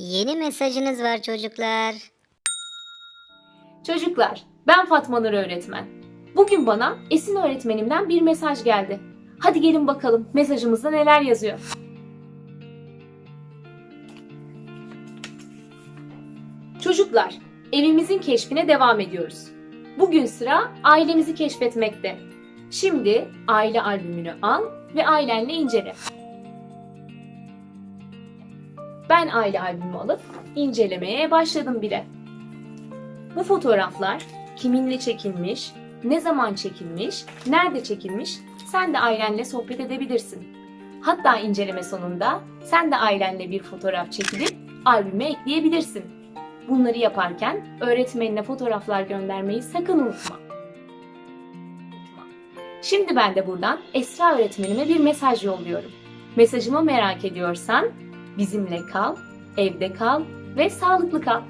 Yeni mesajınız var çocuklar. Çocuklar, ben Fatma Nur öğretmen. Bugün bana Esin öğretmenimden bir mesaj geldi. Hadi gelin bakalım mesajımızda neler yazıyor. Çocuklar, evimizin keşfine devam ediyoruz. Bugün sıra ailemizi keşfetmekte. Şimdi aile albümünü al ve ailenle incele. Ben aile albümü alıp incelemeye başladım bile. Bu fotoğraflar kiminle çekilmiş, ne zaman çekilmiş, nerede çekilmiş sen de ailenle sohbet edebilirsin. Hatta inceleme sonunda sen de ailenle bir fotoğraf çekilip albüme ekleyebilirsin. Bunları yaparken öğretmenine fotoğraflar göndermeyi sakın unutma. Şimdi ben de buradan Esra öğretmenime bir mesaj yolluyorum. Mesajımı merak ediyorsan bizimle kal, evde kal ve sağlıklı kal.